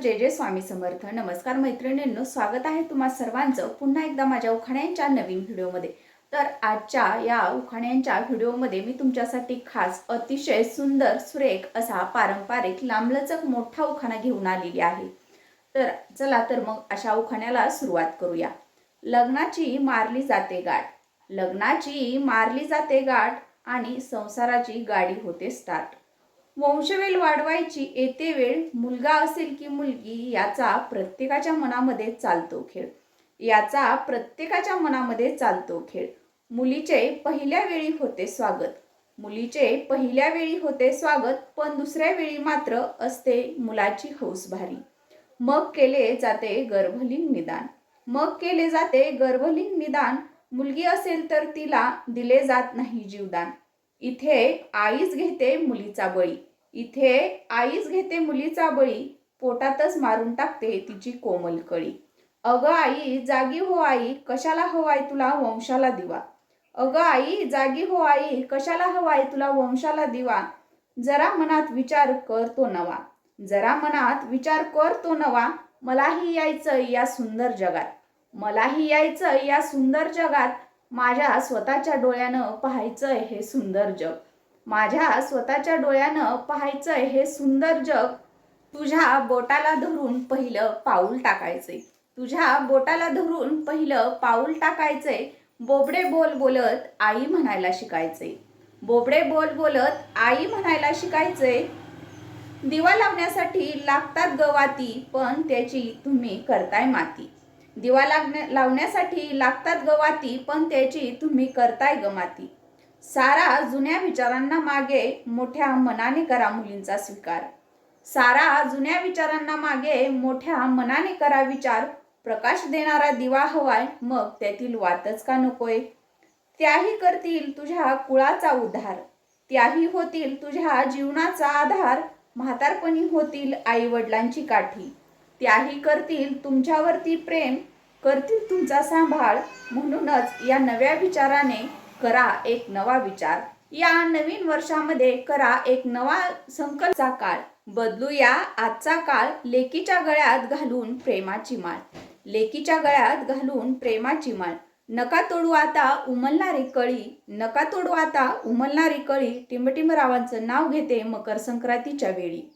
जय जय स्वामी समर्थ. नमस्कार मैत्रिणींनो स्वागत आहे तुम्हा सर्वांचं पुन्हा एकदा माझ्या उखाण्यांच्या नवीन व्हिडिओमध्ये. तर आजच्या या उखाण्यांच्या व्हिडिओमध्ये मी तुमच्यासाठी खास अतिशय सुंदर सुरेख असा पारंपरिक लांबलचक मोठा उखाणा घेऊन आलेली आहे. तर चला तर मग अशा उखाण्याला सुरुवात करूया. लग्नाची मारली जाते गाठ. लग्नाची मारली जाते गाठ आणि संसाराची गाडी होते स्टार्ट वंशवेल वाढवायची येते वेळ मुलगा असेल की मुलगी याचा प्रत्येकाच्या मनामध्ये चालतो खेळ. याचा प्रत्येकाच्या मनामध्ये चालतो खेळ. मुलीचे पहिल्या वेळी होते स्वागत. मुलीचे पहिल्या वेळी होते स्वागत पण दुसऱ्या वेळी मात्र असते मुलाची हौस भारी मग केले जाते गर्भलिंग निदान. मग केले जाते गर्भलिंग निदान. मुलगी असेल तर तिला दिले जात नाही जीवदान. इथे आईच घेते मुलीचा बळी. इथे आईच घेते मुलीचा बळी पोटातच मारून टाकते तिची कोमल कळी. अगं आई जागी हो आई कशाला हवाय तुला वंशाला दिवा? अगं आई जागी हो आई कशाला हवाय तुला वंशाला दिवा? जरा मनात विचार कर तो नवा. जरा मनात विचार कर तो नवा. मलाही यायचं या सुंदर जगात. मलाही यायचं या सुंदर जगात. माझ्या स्वतःच्या डोळ्यानं पाहायचंय हे सुंदर जग. माझ्या स्वतःच्या डोळ्यानं पाहायचंय हे सुंदर जग. तुझ्या बोटाला धरून पहिलं पाऊल टाकायचंय तुझ्या बोटाला धरून पहिलं पाऊल टाकायचंय बोबडे बोल बोलत आई म्हणायला शिकायचंय बोबडे बोल बोलत आई म्हणायला शिकायचंय दिवा लावण्यासाठी लागतात गवाती पण त्याची तुम्ही करताय माती. दिवा लागण्या लावण्यासाठी लागतात गवाती पण त्याची तुम्ही करताय गमाती सारा जुन्या विचारांना मागे मोठ्या मनाने करा मुलींचा स्वीकार. सारा जुन्या विचारांना मागे मोठ्या मनाने करा विचार. प्रकाश देणारा दिवा हवाय मग त्यातील वातच का नकोय? त्याही करतील तुझ्या कुळाचा उद्धार. त्याही होतील तुझ्या जीवनाचा आधार. म्हातारपणी होतील आई वडिलांची काठी. त्याही करतील तुमच्यावरती प्रेम करतील तुमचा सांभाळ. म्हणूनच या नव्या विचाराने करा एक नवा विचार. या नवीन वर्षामध्ये करा एक नवा संकल्पचा काळ. बदलूया आजचा काळ लेकीच्या गळ्यात घालून प्रेमाची माळ. लेकीच्या गळ्यात घालून प्रेमाची माळ. नका तोडू आता उमलणारी कळी नका तोडू आता उमलणारी कळी. टिंबटिंबरावांचं नाव घेते मकर संक्रांतीच्या वेळी.